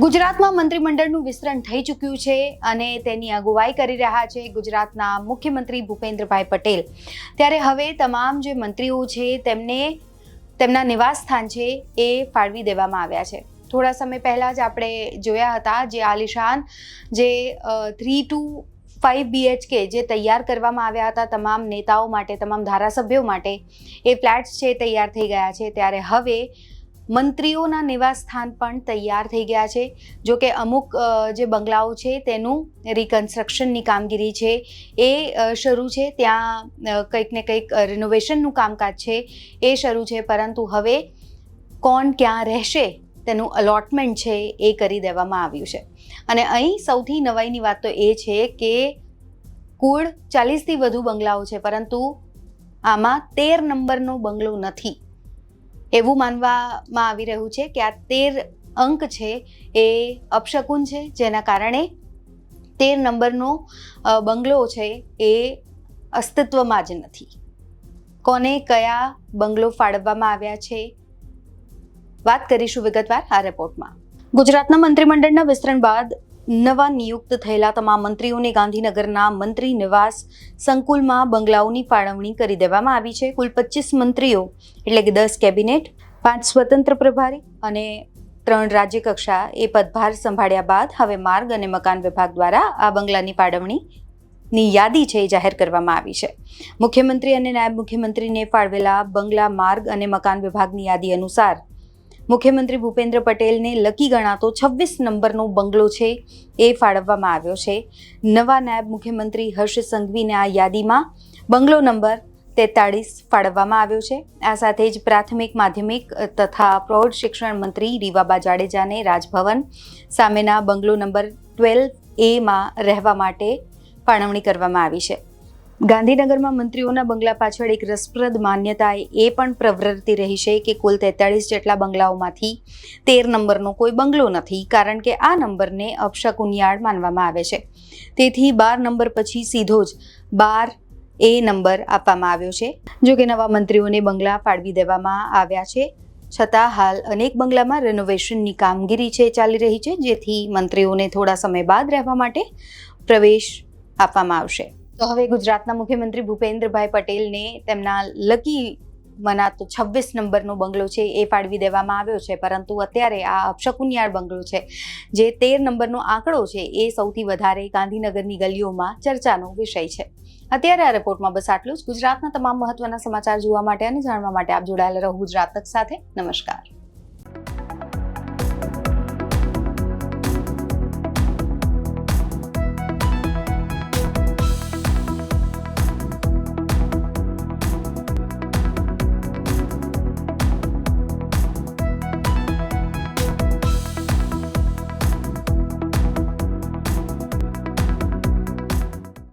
ગુજરાતમાં મંત્રીમંડળનું વિસ્તરણ થઈ ચૂક્યું છે અને તેની અગુવાઈ કરી રહ્યા છે ગુજરાતના મુખ્યમંત્રી ભૂપેન્દ્રભાઈ પટેલ. ત્યારે હવે તમામ જે મંત્રીઓ છે તેમને તેમના નિવાસ સ્થાન છે એ ફાળવી દેવામાં આવ્યા છે. થોડા સમય પહેલાં જ આપણે જોયા હતા જે આલિશાન જે થ્રી ટુ ફાઇવ બીએચકે જે તૈયાર કરવામાં આવ્યા હતા તમામ નેતાઓ માટે, તમામ ધારાસભ્યો માટે એ ફ્લેટ્સ છે તૈયાર થઈ ગયા છે. ત્યારે હવે મંત્રીઓના નિવાસ સ્થાન પણ તૈયાર થઈ ગયા છે. જો કે અમુક જે બંગલાઓ છે તેનું રિકન્સ્ટ્રક્શનની કામગીરી છે. એ શરૂ છે, ત્યાં કંઈક ને કંઈક રિનોવેશનનું કામકાજ છે, એ શરૂ છે. પરંતુ હવે કોણ ક્યાં રહેશે તેનું અલોટમેન્ટ છે એ કરી દેવામાં આવ્યું છે. અને અહીં સૌથી નવાઈની વાત તો એ છે કે કુળ ચાલીસથી વધુ બંગલાઓ છે, પરંતુ આમાં તેર નંબરનો બંગલો નથી. એવું માનવામાં આવી રહ્યું છે કે આ તેર અંક છે એ અપશકુન છે, જેના કારણે તેર નંબરનો બંગલો છે એ અસ્તિત્વમાં જ નથી. કોને કયા બંગલો ફાળવવામાં આવ્યા છે? વાત કરીશું વિગતવાર આ રિપોર્ટમાં ગુજરાતના મંત્રીમંડળના વિસ્તરણ બાદ નવા નિયુક્ત થયેલા તમામ મંત્રીઓને ગાંધીનગરના મંત્રી નિવાસ સંકુલમાં બંગલાઓની ફાળવણી કરી દેવામાં આવી છે. કુલ પચીસ મંત્રીઓ, એટલે કે દસ કેબિનેટ, પાંચ સ્વતંત્ર પ્રભારી અને ત્રણ રાજ્ય કક્ષા એ પદભાર સંભાળ્યા બાદ હવે માર્ગ અને મકાન વિભાગ દ્વારા આ બંગલાની ફાળવણી ની યાદી છે એ જાહેર કરવામાં આવી છે. મુખ્યમંત્રી અને નાયબ મુખ્યમંત્રીને ફાળવેલા બંગલા માર્ગ અને મકાન વિભાગની યાદી અનુસાર મુખ્યમંત્રી ભૂપેન્દ્ર પટેલને લકી ગણાતો છવ્વીસ નંબરનો બંગલો છે એ ફાળવવામાં આવ્યો છે. નવા નાયબ મુખ્યમંત્રી હર્ષ સંઘવીને આ યાદીમાં બંગલો નંબર તેતાળીસ ફાળવવામાં આવ્યો છે. આ સાથે જ પ્રાથમિક માધ્યમિક તથા પ્રૌઢ શિક્ષણ મંત્રી રીવાબા જાડેજાને રાજભવન સામેના બંગલો નંબર ટ્વેલ્વ એમાં રહેવા માટે ફાળવણી કરવામાં આવી છે. ગાંધીનગરમાં મંત્રીઓના બંગલા પાછળ એક રસપ્રદ માન્યતા એ પણ પ્રવર્તી રહી છે કે કુલ તેતાળીસ જેટલા બંગલાઓમાંથી તેર નંબરનો કોઈ બંગલો નથી, કારણ કે આ નંબરને અપશકુનિયાળ માનવામાં આવે છે. તેથી બાર નંબર પછી સીધો જ બાર એ નંબર આપવામાં આવ્યો છે. જો કે નવા મંત્રીઓને બંગલા ફાળવી દેવામાં આવ્યા છે, છતાં હાલ અનેક બંગલામાં રેનોવેશનની કામગીરી છે, ચાલી રહી છે, જેથી મંત્રીઓને થોડા સમય બાદ રહેવા માટે પ્રવેશ આપવામાં આવશે. તો હવે ગુજરાતના મુખ્યમંત્રી ભૂપેન્દ્રભાઈ પટેલને તેમના લકી મનાતો છવ્વીસ નંબરનો બંગલો છે એ ફાળવી દેવામાં આવ્યો છે. પરંતુ અત્યારે આ અપશકુનિયાળ બંગલો છે જે તેર નંબરનો આંકડો છે એ સૌથી વધારે ગાંધીનગરની ગલીઓમાં ચર્ચાનો વિષય છે. અત્યારે આ રિપોર્ટમાં બસ આટલું જ. ગુજરાતના તમામ મહત્વના સમાચાર જોવા માટે અને જાણવા માટે આપ જોડાયેલા રહો ગુજરાત તક સાથે. નમસ્કાર.